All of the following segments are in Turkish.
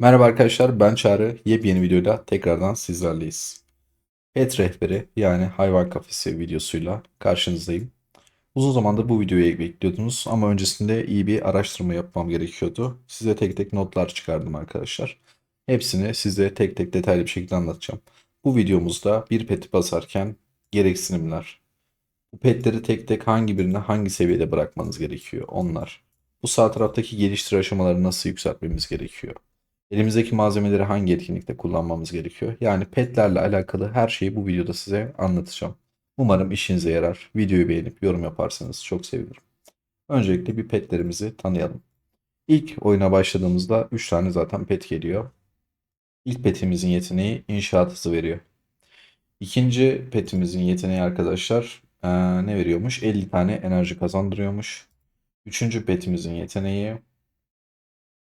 Merhaba arkadaşlar ben Çağrı. Yepyeni videoyla tekrardan sizlerleyiz. Pet rehberi yani hayvan kafesi videosuyla karşınızdayım. Uzun zamandır bu videoyu bekliyordunuz ama öncesinde iyi bir araştırma yapmam gerekiyordu. Size tek tek notlar çıkardım arkadaşlar. Hepsini size tek tek detaylı bir şekilde anlatacağım. Bu videomuzda bir peti basarken gereksinimler, bu petleri tek tek hangi birine hangi seviyede bırakmanız gerekiyor onlar. Bu sağ taraftaki geliştir aşamaları nasıl yükseltmemiz gerekiyor. Elimizdeki malzemeleri hangi etkinlikte kullanmamız gerekiyor? Yani petlerle alakalı her şeyi bu videoda size anlatacağım. Umarım işinize yarar. Videoyu beğenip yorum yaparsanız çok sevinirim. Öncelikle bir petlerimizi tanıyalım. İlk oyuna başladığımızda 3 tane zaten pet geliyor. İlk petimizin yeteneği inşaat hızı veriyor. İkinci petimizin yeteneği arkadaşlar eee, ne veriyormuş? 50 tane enerji kazandırıyormuş. Üçüncü petimizin yeteneği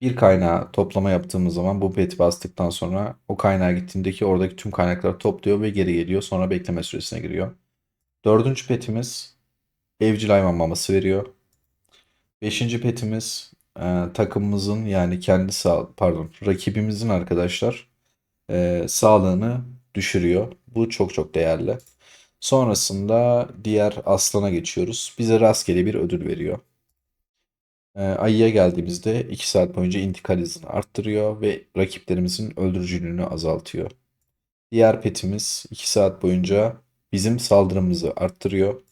bir kaynağı toplama yaptığımız zaman bu peti bastıktan sonra o kaynağa gittiğindeki oradaki tüm kaynakları topluyor ve geri geliyor. Sonra bekleme süresine giriyor. Dördüncü petimiz evcil hayvan maması veriyor. Beşinci petimiz e, takımımızın yani kendi sağ pardon rakibimizin arkadaşlar e, sağlığını düşürüyor. Bu çok çok değerli. Sonrasında diğer aslana geçiyoruz. Bize rastgele bir ödül veriyor. Ee, Ayıya geldiğimizde 2 saat boyunca intikal hızını arttırıyor ve rakiplerimizin öldürücülüğünü azaltıyor. Diğer petimiz 2 saat boyunca bizim saldırımızı arttırıyor.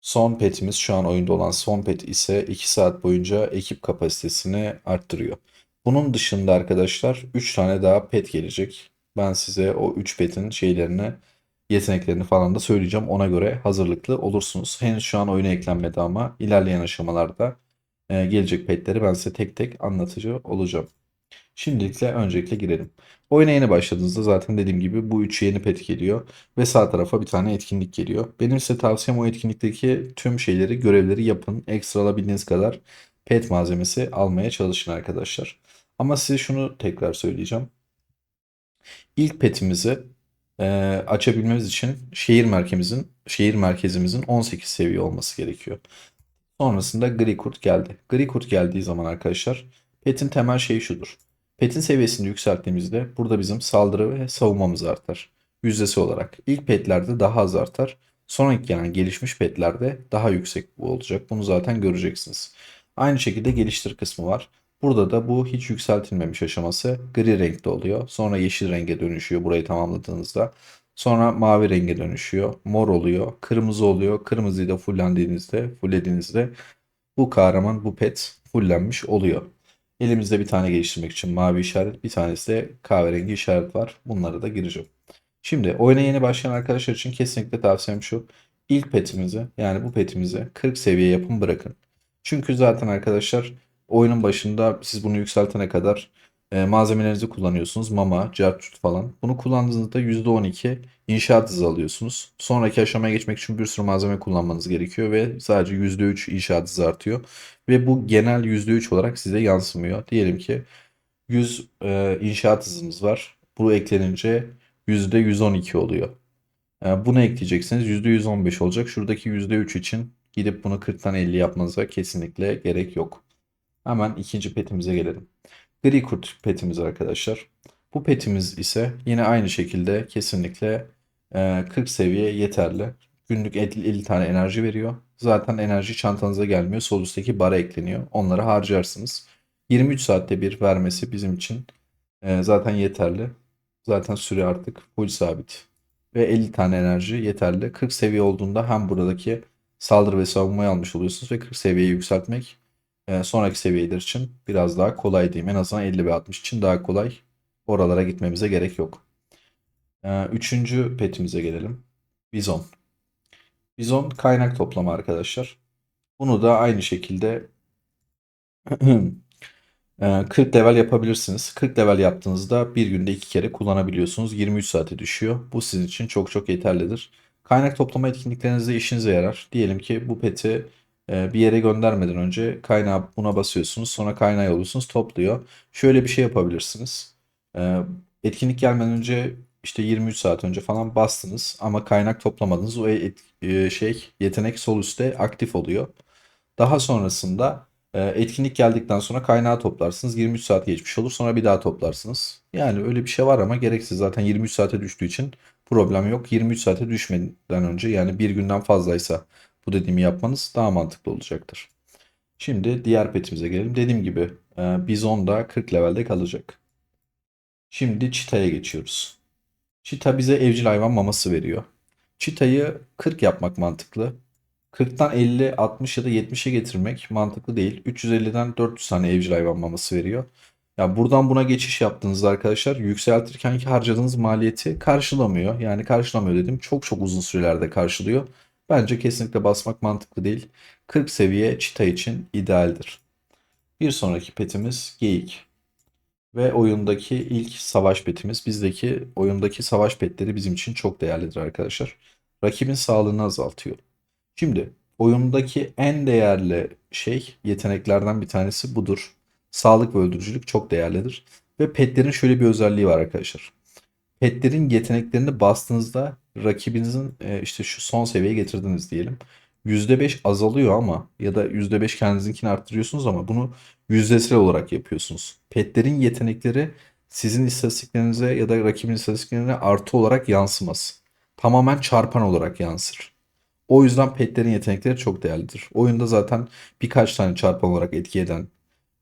Son petimiz şu an oyunda olan son pet ise 2 saat boyunca ekip kapasitesini arttırıyor. Bunun dışında arkadaşlar 3 tane daha pet gelecek. Ben size o 3 petin şeylerini, yeteneklerini falan da söyleyeceğim. Ona göre hazırlıklı olursunuz. Henüz şu an oyuna eklenmedi ama ilerleyen aşamalarda e, gelecek petleri ben size tek tek anlatıcı olacağım. Şimdilikle öncelikle girelim. Oyuna yeni başladığınızda zaten dediğim gibi bu üç yeni pet geliyor ve sağ tarafa bir tane etkinlik geliyor. Benim size tavsiyem o etkinlikteki tüm şeyleri, görevleri yapın. Ekstra alabildiğiniz kadar pet malzemesi almaya çalışın arkadaşlar. Ama size şunu tekrar söyleyeceğim. İlk petimizi e, açabilmemiz için şehir merkezimizin şehir merkezimizin 18 seviye olması gerekiyor. Sonrasında gri kurt geldi. Gri kurt geldiği zaman arkadaşlar petin temel şeyi şudur. Petin seviyesini yükselttiğimizde burada bizim saldırı ve savunmamız artar. Yüzdesi olarak. İlk petlerde daha az artar. Sonraki gelen gelişmiş petlerde daha yüksek olacak. Bunu zaten göreceksiniz. Aynı şekilde geliştir kısmı var. Burada da bu hiç yükseltilmemiş aşaması gri renkte oluyor. Sonra yeşil renge dönüşüyor burayı tamamladığınızda. Sonra mavi renge dönüşüyor. Mor oluyor. Kırmızı oluyor. Kırmızıyı da fullendiğinizde, fullediğinizde bu kahraman, bu pet fullenmiş oluyor. Elimizde bir tane geliştirmek için mavi işaret, bir tanesi de kahverengi işaret var. Bunlara da gireceğim. Şimdi oyuna yeni başlayan arkadaşlar için kesinlikle tavsiyem şu. İlk petimizi yani bu petimizi 40 seviye yapın bırakın. Çünkü zaten arkadaşlar oyunun başında siz bunu yükseltene kadar e, malzemelerinizi kullanıyorsunuz. Mama, cartut falan. Bunu kullandığınızda %12 inşaat hızı alıyorsunuz. Sonraki aşamaya geçmek için bir sürü malzeme kullanmanız gerekiyor ve sadece %3 inşaat hızı artıyor. Ve bu genel %3 olarak size yansımıyor. Diyelim ki 100 e, inşaat hızınız var. Bu eklenince %112 oluyor. E, bunu ekleyeceksiniz %115 olacak. Şuradaki %3 için gidip bunu 40'tan 50 yapmanıza kesinlikle gerek yok. Hemen ikinci petimize gelelim. Gri kurt petimiz arkadaşlar. Bu petimiz ise yine aynı şekilde kesinlikle e, 40 seviye yeterli. Günlük 50, 50 tane enerji veriyor. Zaten enerji çantanıza gelmiyor. Sol üstteki bara ekleniyor. Onları harcarsınız. 23 saatte bir vermesi bizim için e, zaten yeterli. Zaten süre artık full sabit. Ve 50 tane enerji yeterli. 40 seviye olduğunda hem buradaki saldırı ve savunmayı almış oluyorsunuz ve 40 seviyeyi yükseltmek e, sonraki seviyeler için biraz daha kolay diyeyim. En azından 50 ve 60 için daha kolay. Oralara gitmemize gerek yok. E, üçüncü petimize gelelim. Bizon. Bizon kaynak toplama arkadaşlar. Bunu da aynı şekilde e, 40 level yapabilirsiniz. 40 level yaptığınızda bir günde iki kere kullanabiliyorsunuz. 23 saate düşüyor. Bu sizin için çok çok yeterlidir. Kaynak toplama etkinliklerinizde işinize yarar. Diyelim ki bu peti e, bir yere göndermeden önce kaynağı buna basıyorsunuz. Sonra kaynağı yolluyorsunuz topluyor. Şöyle bir şey yapabilirsiniz. E, etkinlik gelmeden önce işte 23 saat önce falan bastınız ama kaynak toplamadınız. O et- e, şey yetenek sol üstte aktif oluyor. Daha sonrasında Ee, etkinlik geldikten sonra kaynağı toplarsınız. 23 saat geçmiş olur. Sonra bir daha toplarsınız. Yani öyle bir şey var ama gereksiz. Zaten 23 saate düştüğü için problem yok. 23 saate düşmeden önce yani bir günden fazlaysa bu dediğimi yapmanız daha mantıklı olacaktır. Şimdi diğer petimize gelelim. Dediğim gibi e, Bizon da 40 levelde kalacak. Şimdi Çita'ya geçiyoruz. Çita bize evcil hayvan maması veriyor. Çita'yı 40 yapmak mantıklı. 40'tan 50, 60 ya da 70'e getirmek mantıklı değil. 350'den 400 tane evcil hayvan maması veriyor. Ya buradan buna geçiş yaptığınızda arkadaşlar yükseltirken ki harcadığınız maliyeti karşılamıyor. Yani karşılamıyor dedim. Çok çok uzun sürelerde karşılıyor. Bence kesinlikle basmak mantıklı değil. 40 seviye çita için idealdir. Bir sonraki petimiz geyik. Ve oyundaki ilk savaş petimiz. Bizdeki oyundaki savaş petleri bizim için çok değerlidir arkadaşlar. Rakibin sağlığını azaltıyor. Şimdi oyundaki en değerli şey yeteneklerden bir tanesi budur. Sağlık ve öldürücülük çok değerlidir. Ve petlerin şöyle bir özelliği var arkadaşlar. Petlerin yeteneklerini bastığınızda rakibinizin e, işte şu son seviyeye getirdiniz diyelim. %5 azalıyor ama ya da %5 kendinizinkini arttırıyorsunuz ama bunu yüzdesel olarak yapıyorsunuz. Petlerin yetenekleri sizin istatistiklerinize ya da rakibin istatistiklerine artı olarak yansımaz. Tamamen çarpan olarak yansır. O yüzden petlerin yetenekleri çok değerlidir. Oyunda zaten birkaç tane çarpan olarak etki eden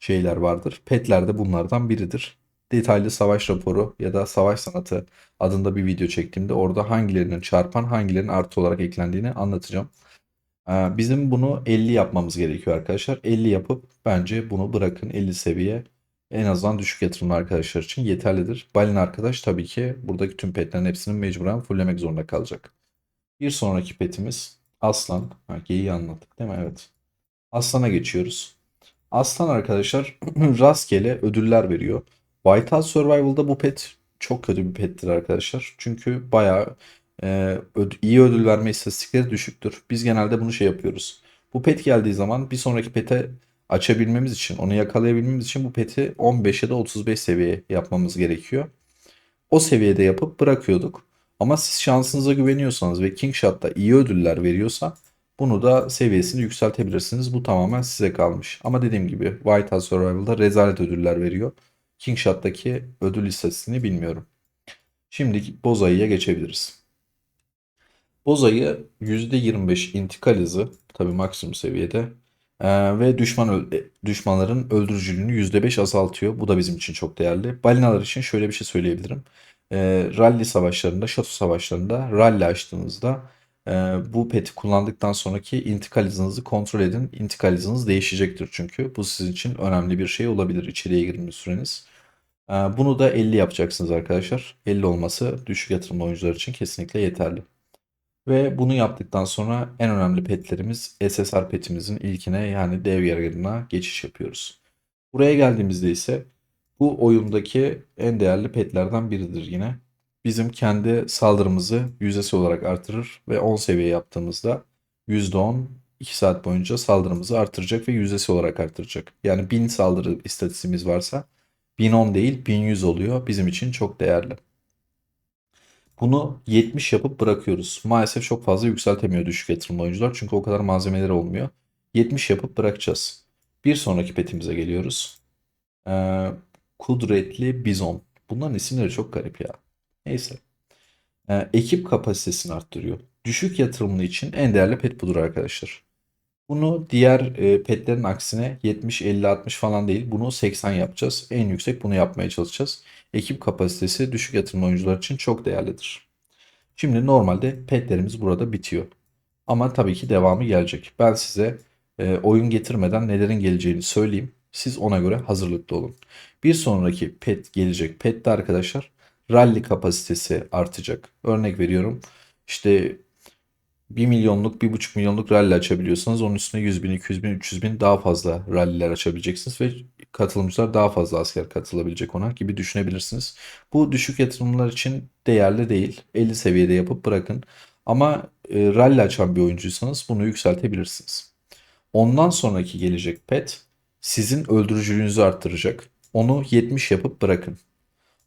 şeyler vardır. Petler de bunlardan biridir. Detaylı savaş raporu ya da savaş sanatı adında bir video çektiğimde orada hangilerinin çarpan hangilerinin artı olarak eklendiğini anlatacağım. Ee, Bizim bunu 50 yapmamız gerekiyor arkadaşlar. 50 yapıp bence bunu bırakın 50 seviye. En azından düşük yatırımlı arkadaşlar için yeterlidir. Balin arkadaş tabii ki buradaki tüm petlerin hepsini mecburen fulllemek zorunda kalacak. Bir sonraki petimiz Aslan. Ha, geyiği anlattık değil mi? Evet. Aslan'a geçiyoruz. Aslan arkadaşlar rastgele ödüller veriyor. Whiteout Survival'da bu pet çok kötü bir pettir arkadaşlar. Çünkü bayağı e, öd- iyi ödül verme istatistikleri düşüktür. Biz genelde bunu şey yapıyoruz. Bu pet geldiği zaman bir sonraki pete açabilmemiz için, onu yakalayabilmemiz için bu peti 15 ya da 35 seviye yapmamız gerekiyor. O seviyede yapıp bırakıyorduk. Ama siz şansınıza güveniyorsanız ve King Shot'ta iyi ödüller veriyorsa bunu da seviyesini yükseltebilirsiniz. Bu tamamen size kalmış. Ama dediğim gibi White Survival'da rezalet ödüller veriyor. King Shot'taki ödül listesini bilmiyorum. Şimdi Bozayı'ya geçebiliriz. Bozayı %25 intikal hızı tabi maksimum seviyede ee, ve düşman e, düşmanların öldürücülüğünü %5 azaltıyor. Bu da bizim için çok değerli. Balinalar için şöyle bir şey söyleyebilirim. Ee, rally savaşlarında, şato savaşlarında rally açtığınızda bu peti kullandıktan sonraki intikal hızınızı kontrol edin. İntikal hızınız değişecektir çünkü. Bu sizin için önemli bir şey olabilir içeriye girme süreniz. Ee, bunu da 50 yapacaksınız arkadaşlar. 50 olması düşük yatırımlı oyuncular için kesinlikle yeterli. Ve bunu yaptıktan sonra en önemli petlerimiz SSR petimizin ilkine yani dev yargına geçiş yapıyoruz. Buraya geldiğimizde ise bu oyundaki en değerli petlerden biridir yine. Bizim kendi saldırımızı yüzdesi olarak artırır ve 10 seviye yaptığımızda %10 2 saat boyunca saldırımızı artıracak ve yüzdesi olarak artıracak. Yani 1000 saldırı istatistiğimiz varsa 1010 değil 1100 oluyor. Bizim için çok değerli. Bunu 70 yapıp bırakıyoruz. Maalesef çok fazla yükseltemiyor düşük yatırımlı oyuncular. Çünkü o kadar malzemeleri olmuyor. 70 yapıp bırakacağız. Bir sonraki petimize geliyoruz. Ee, kudretli Bizon. Bunların isimleri çok garip ya. Neyse. Ee, ekip kapasitesini arttırıyor. Düşük yatırımlı için en değerli pet budur arkadaşlar. Bunu diğer e, petlerin aksine 70, 50, 60 falan değil. Bunu 80 yapacağız. En yüksek bunu yapmaya çalışacağız. Ekip kapasitesi düşük yatırım oyuncular için çok değerlidir. Şimdi normalde petlerimiz burada bitiyor. Ama tabii ki devamı gelecek. Ben size e, oyun getirmeden nelerin geleceğini söyleyeyim. Siz ona göre hazırlıklı olun. Bir sonraki pet gelecek. Pet'te arkadaşlar rally kapasitesi artacak. Örnek veriyorum. İşte 1 milyonluk, 1,5 milyonluk rally açabiliyorsanız onun üstüne 100 bin, 200 bin, 300 bin daha fazla ralliler açabileceksiniz ve katılımcılar daha fazla asker katılabilecek ona gibi düşünebilirsiniz. Bu düşük yatırımlar için değerli değil. 50 seviyede yapıp bırakın. Ama e, rally açan bir oyuncuysanız bunu yükseltebilirsiniz. Ondan sonraki gelecek pet sizin öldürücülüğünüzü arttıracak. Onu 70 yapıp bırakın.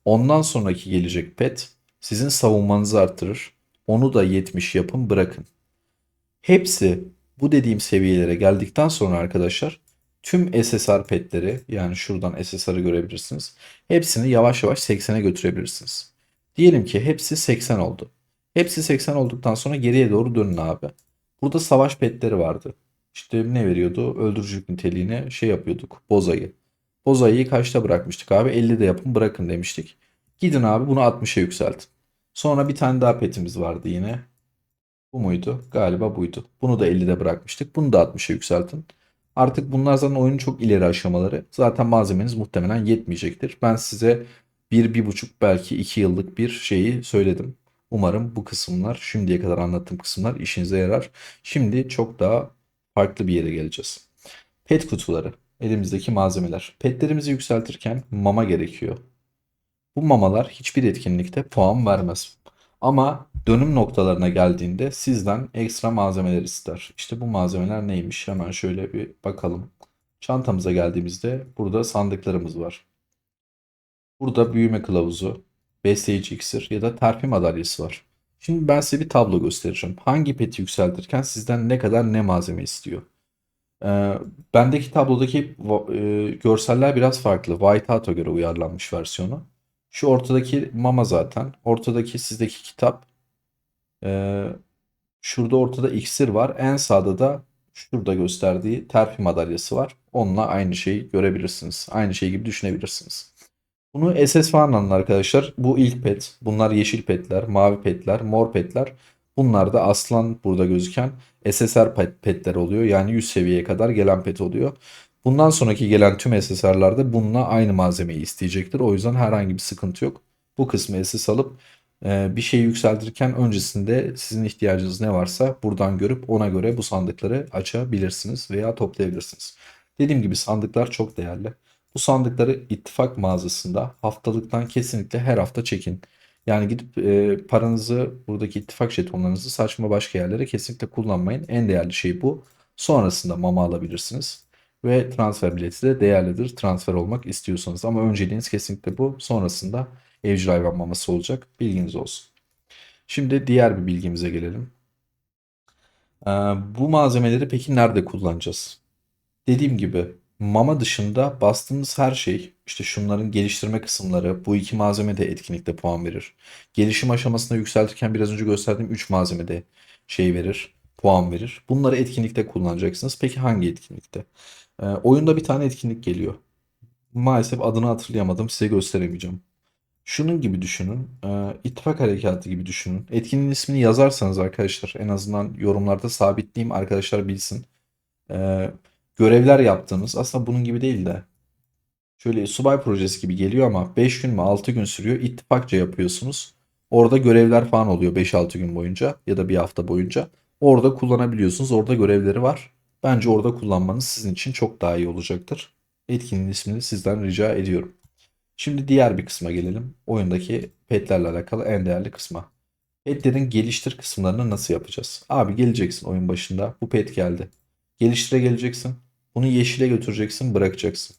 Ondan sonraki gelecek pet sizin savunmanızı arttırır. Onu da 70 yapın bırakın. Hepsi bu dediğim seviyelere geldikten sonra arkadaşlar tüm SSR petleri yani şuradan SSR'ı görebilirsiniz. Hepsini yavaş yavaş 80'e götürebilirsiniz. Diyelim ki hepsi 80 oldu. Hepsi 80 olduktan sonra geriye doğru dönün abi. Burada savaş petleri vardı. İşte ne veriyordu? Öldürücülük niteliğine şey yapıyorduk. Bozayı. Bozayı kaçta bırakmıştık abi? 50'de yapın bırakın demiştik. Gidin abi bunu 60'a yükseltin. Sonra bir tane daha petimiz vardı yine. Bu muydu? Galiba buydu. Bunu da 50'de bırakmıştık. Bunu da 60'a yükseltin. Artık bunlar zaten oyunun çok ileri aşamaları. Zaten malzemeniz muhtemelen yetmeyecektir. Ben size bir, bir buçuk belki iki yıllık bir şeyi söyledim. Umarım bu kısımlar, şimdiye kadar anlattığım kısımlar işinize yarar. Şimdi çok daha farklı bir yere geleceğiz. Pet kutuları, elimizdeki malzemeler. Petlerimizi yükseltirken mama gerekiyor. Bu mamalar hiçbir etkinlikte puan vermez. Ama dönüm noktalarına geldiğinde sizden ekstra malzemeler ister. İşte bu malzemeler neymiş? Hemen şöyle bir bakalım. Çantamıza geldiğimizde burada sandıklarımız var. Burada büyüme kılavuzu, besleyici iksir ya da terfi madalyası var. Şimdi ben size bir tablo göstereceğim. Hangi peti yükseltirken sizden ne kadar ne malzeme istiyor? Ee, bendeki tablodaki e, görseller biraz farklı. White Hat'a göre uyarlanmış versiyonu. Şu ortadaki mama zaten. Ortadaki sizdeki kitap. Ee, şurada ortada iksir var. En sağda da şurada gösterdiği terfi madalyası var. Onunla aynı şeyi görebilirsiniz. Aynı şey gibi düşünebilirsiniz. Bunu SS falan arkadaşlar. Bu ilk pet. Bunlar yeşil petler, mavi petler, mor petler. Bunlar da aslan burada gözüken SSR pet, petler oluyor. Yani 100 seviyeye kadar gelen pet oluyor. Bundan sonraki gelen tüm SSR'larda bununla aynı malzemeyi isteyecektir. O yüzden herhangi bir sıkıntı yok. Bu kısmı SS alıp e, bir şeyi yükseltirken öncesinde sizin ihtiyacınız ne varsa buradan görüp ona göre bu sandıkları açabilirsiniz veya toplayabilirsiniz. Dediğim gibi sandıklar çok değerli. Bu sandıkları ittifak mağazasında haftalıktan kesinlikle her hafta çekin. Yani gidip e, paranızı buradaki ittifak jetonlarınızı saçma başka yerlere kesinlikle kullanmayın. En değerli şey bu. Sonrasında mama alabilirsiniz. Ve transfer bileti de değerlidir transfer olmak istiyorsanız. Ama önceliğiniz kesinlikle bu. Sonrasında evcil hayvan maması olacak. Bilginiz olsun. Şimdi diğer bir bilgimize gelelim. Ee, bu malzemeleri peki nerede kullanacağız? Dediğim gibi mama dışında bastığımız her şey işte şunların geliştirme kısımları bu iki malzeme de etkinlikte puan verir. Gelişim aşamasında yükseltirken biraz önce gösterdiğim 3 malzeme de şey verir puan verir. Bunları etkinlikte kullanacaksınız. Peki hangi etkinlikte? Ee, oyunda bir tane etkinlik geliyor. Maalesef adını hatırlayamadım size gösteremeyeceğim. Şunun gibi düşünün. E, ittifak harekatı gibi düşünün. Etkinin ismini yazarsanız arkadaşlar en azından yorumlarda sabitleyeyim arkadaşlar bilsin. E, görevler yaptığınız aslında bunun gibi değil de şöyle subay projesi gibi geliyor ama 5 gün mü 6 gün sürüyor. İttifakça yapıyorsunuz. Orada görevler falan oluyor 5-6 gün boyunca ya da bir hafta boyunca. Orada kullanabiliyorsunuz. Orada görevleri var. Bence orada kullanmanız sizin için çok daha iyi olacaktır. Etkinin ismini sizden rica ediyorum. Şimdi diğer bir kısma gelelim. Oyundaki petlerle alakalı en değerli kısma. Petlerin geliştir kısımlarını nasıl yapacağız? Abi geleceksin oyun başında. Bu pet geldi. Geliştire geleceksin. Bunu yeşile götüreceksin, bırakacaksın.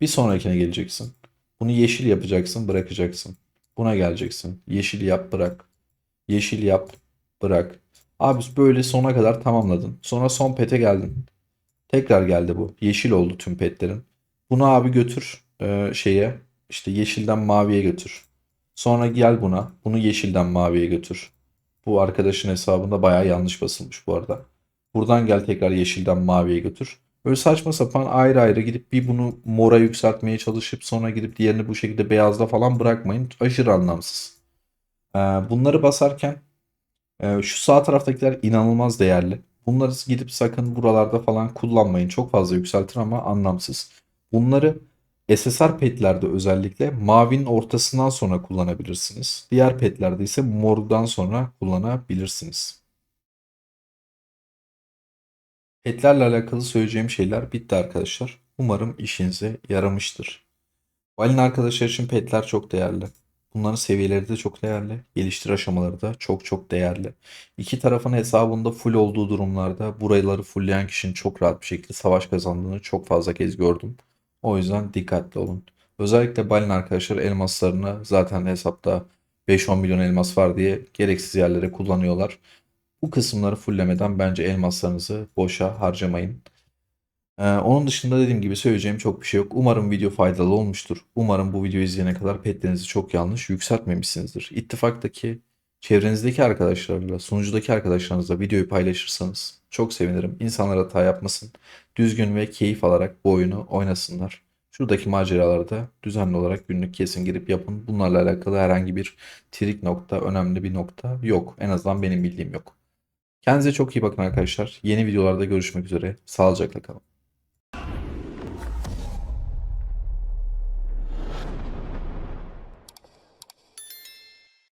Bir sonrakine geleceksin. Bunu yeşil yapacaksın, bırakacaksın. Buna geleceksin. Yeşil yap, bırak. Yeşil yap, bırak. Abi böyle sona kadar tamamladın. Sonra son pete geldin. Tekrar geldi bu. Yeşil oldu tüm petlerin. Bunu abi götür e, şeye işte yeşilden maviye götür. Sonra gel buna. Bunu yeşilden maviye götür. Bu arkadaşın hesabında bayağı yanlış basılmış bu arada. Buradan gel tekrar yeşilden maviye götür. Böyle saçma sapan ayrı ayrı gidip bir bunu mora yükseltmeye çalışıp sonra gidip diğerini bu şekilde beyazda falan bırakmayın. Aşırı anlamsız. Ee, bunları basarken e, şu sağ taraftakiler inanılmaz değerli. Bunları gidip sakın buralarda falan kullanmayın. Çok fazla yükseltir ama anlamsız. Bunları SSR petlerde özellikle mavinin ortasından sonra kullanabilirsiniz. Diğer petlerde ise mordan sonra kullanabilirsiniz. Petlerle alakalı söyleyeceğim şeyler bitti arkadaşlar. Umarım işinize yaramıştır. Balin arkadaşlar için petler çok değerli. Bunların seviyeleri de çok değerli. Geliştir aşamaları da çok çok değerli. İki tarafın hesabında full olduğu durumlarda buraları fullleyen kişinin çok rahat bir şekilde savaş kazandığını çok fazla kez gördüm. O yüzden dikkatli olun. Özellikle balin arkadaşlar elmaslarını zaten hesapta 5-10 milyon elmas var diye gereksiz yerlere kullanıyorlar. Bu kısımları fulllemeden bence elmaslarınızı boşa harcamayın. Ee, onun dışında dediğim gibi söyleyeceğim çok bir şey yok. Umarım video faydalı olmuştur. Umarım bu videoyu izleyene kadar petlerinizi çok yanlış yükseltmemişsinizdir. İttifaktaki çevrenizdeki arkadaşlarla, sunucudaki arkadaşlarınızla videoyu paylaşırsanız çok sevinirim. İnsanlar hata yapmasın. Düzgün ve keyif alarak bu oyunu oynasınlar. Şuradaki maceralarda düzenli olarak günlük kesin girip yapın. Bunlarla alakalı herhangi bir trik nokta, önemli bir nokta yok. En azından benim bildiğim yok. Kendinize çok iyi bakın arkadaşlar. Yeni videolarda görüşmek üzere. Sağlıcakla kalın.